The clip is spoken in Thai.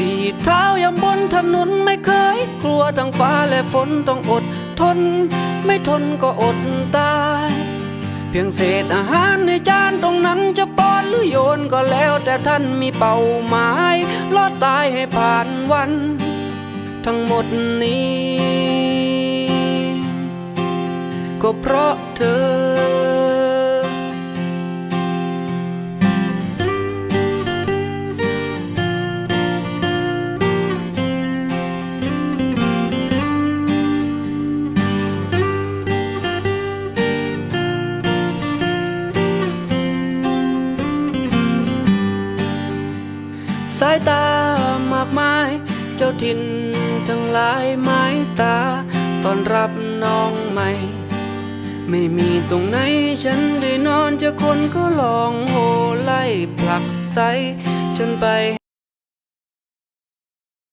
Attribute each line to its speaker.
Speaker 1: สี่เท้ายำบนถนนไม่เคย กลัวทั้งฟ้าและฝนต้องอดทน ไม่ทนก็อดตาย เพียงเศษอาหารในจานตรงนั้นจะป้อนหรือโยนก็แล้วแต่ท่านมีเป้าหมายรอดตายให้ผ่านวัน ทั้งหมดนี้ ก็เพราะเธอ สายตามากมาย เจ้าถิ่นทั้งหลายไม้ตาตอนรับน้องใหม่ ไม่มีตรงไหนฉันได้นอนเจะคนก็ลองโหไล่ผลักไสฉันไป